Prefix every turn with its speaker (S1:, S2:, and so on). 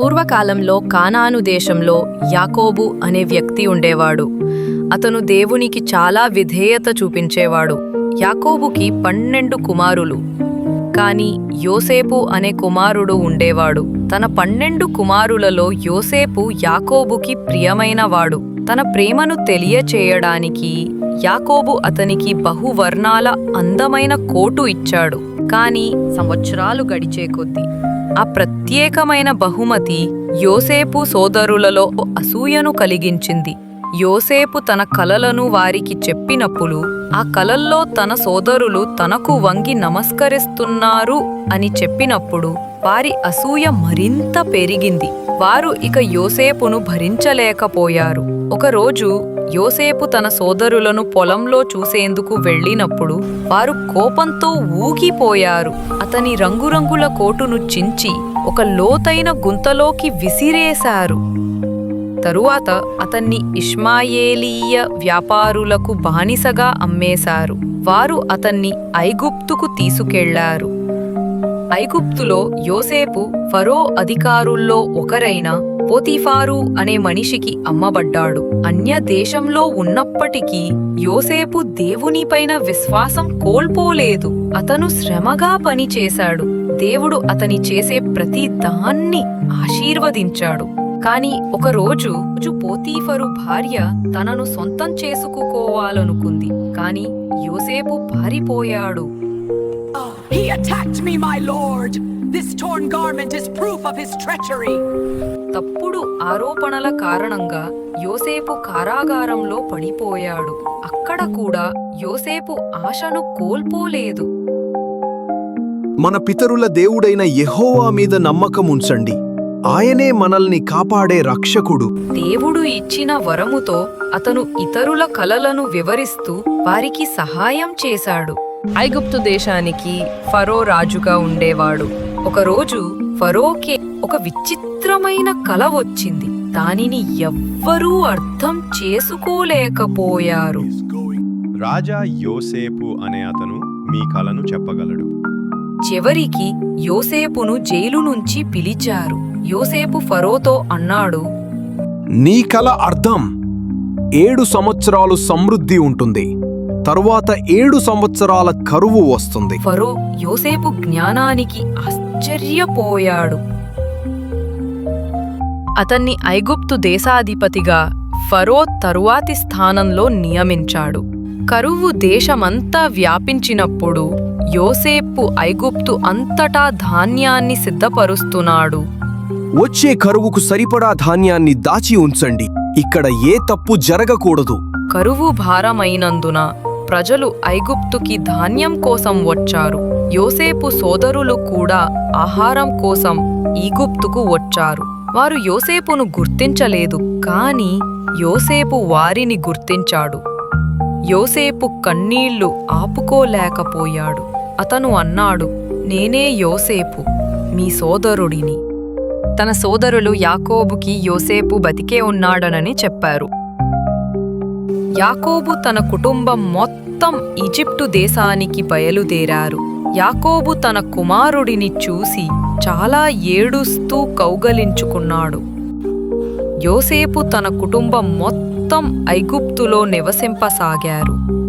S1: పూర్వకాలంలో కానాను దేశంలో యాకోబు అనే వ్యక్తి ఉండేవాడు. అతను దేవునికి చాలా విధేయత చూపించేవాడు. యాకోబుకి పన్నెండు కుమారులు. కాని యోసేపు అనే కుమారుడు ఉండేవాడు. తన పన్నెండు కుమారులలో యోసేపు యాకోబుకి ప్రియమైనవాడు. తన ప్రేమను తెలియచేయడానికి యాకోబు అతనికి బహువర్ణాల అందమైన కోటు ఇచ్చాడు. కాని సంవత్సరాలు గడిచే కొద్దీ ఆ ప్రత్యేకమైన బహుమతి యోసేపు సోదరులలో అసూయను కలిగించింది. యోసేపు తన కలలను వారికి చెప్పినప్పుడు ఆ కలల్లో తన సోదరులు తనకు వంగి నమస్కరిస్తున్నారు అని చెప్పినప్పుడు వారి అసూయ మరింత పెరిగింది. వారు ఇక యోసేపును భరించలేకపోయారు. ఒకరోజు యోసేపు తన సోదరులను పొలంలో చూసేందుకు వెళ్ళినప్పుడు వారు కోపంతో ఊగిపోయారు. అతని రంగురంగుల కోటును చించి ఒక లోతైన గుంతలోకి విసిరేశారు. తరువాత అతన్ని ఇష్మాయేలీయ వ్యాపారులకు బానిసగా అమ్మేశారు. వారు అతన్ని ఐగుప్తుకు తీసుకెళ్ళారు. ఐగుప్తులో యోసేపు ఫరో అధికారుల్లో ఒకరైన పోతిఫారు అనే మనిషికి అమ్మబడ్డాడు. అన్య దేశంలో ఉన్నప్పటికీ యోసేపు దేవునిపైన విశ్వాసం కోల్పోలేదు. అతను శ్రమగా పనిచేశాడు. దేవుడు అతని చేసే ప్రతి దాన్ని ఆశీర్వదించాడు. కాని ఒకరోజు రోజు పోతీఫరు భార్య తనను సొంతం చేసుకోవాలనుకుంది కాని యోసేపు పారిపోయాడు.
S2: He attacked me, my lord! This torn garment is proof of his treachery!
S1: తప్పుడు ఆరోపణల కారణంగా యోసేపు కారాగారంలో పడిపోయాడు. అక్కడ కూడా యోసేపు ఆశను కోల్పోలేదు.
S3: మన పితరుల దేవుడైన యెహోవా మీద నమ్మకం ఉంచండి. ఆయనే మనల్ని కాపాడే రక్షకుడు.
S1: దేవుడు ఇచ్చిన వరముతో అతను ఇతరుల కలలను వివరిస్తూ వారికి సహాయం చేశాడు. ఐగుప్తు దేశానికి ఫరో రాజుగా ఉండేవాడు. ఒకరోజు ఫరోకే ఒక విచిత్రమైన కల వచ్చింది. దానిని ఎవ్వరూ అర్థం చేసుకోలేకపోయారు.
S4: రాజా యోసేపు అనే అతను మీ కలను చెప్పగలడు.
S1: చివరికి యోసేపును జైలు నుంచి పిలిచారు. యోసేపు ఫరోతో అన్నాడు
S3: నీ కల అర్థం. ఏడు సంవత్సరాలు సమృద్ధి ఉంటుంది. తరువాత ఏడు సంవత్సరాల కరువు వస్తుంది.
S1: ఫరో యోసేపు జ్ఞానానికి ఆశ్చర్యపోయాడు. అతన్ని ఐగుప్తు దేశాధిపతిగా ఫరో తరువాతి స్థానంలో నియమించాడు. కరువు దేశమంతా వ్యాపించినప్పుడు యోసేపు ఐగుప్తు అంతటా ధాన్యాన్ని సిద్ధపరుస్తున్నాడు.
S3: వచ్చే కరువుకు సరిపడా ధాన్యాన్ని దాచి ఉంచండి. ఇక్కడ ఏ తప్పు జరగకూడదు.
S1: కరువు భారమైనందున ప్రజలు ఐగుప్తుకి ధాన్యం కోసం వచ్చారు. యోసేపు సోదరులు కూడా ఆహారం కోసం ఈగుప్తుకు వచ్చారు. వారు యోసేపును గుర్తించలేదు కాని యోసేపు వారిని గుర్తించాడు. యోసేపు కన్నీళ్ళు ఆపుకోలేకపోయాడు. అతను అన్నాడు నేనే యోసేపు మీ సోదరుడిని. తన సోదరులు యాకోబుకి యోసేపు బతికే ఉన్నాడనని చెప్పారు. యాకోబు తన కుటుంబం మొత్తం మొత్తం ఈజిప్టు దేశానికి బయలుదేరారు. యాకోబు తన కుమారుడిని చూసి చాలా ఏడుస్తూ కౌగలించుకున్నాడు. యోసేపు తన కుటుంబం మొత్తం ఐగుప్తులో నివసింపసాగారు.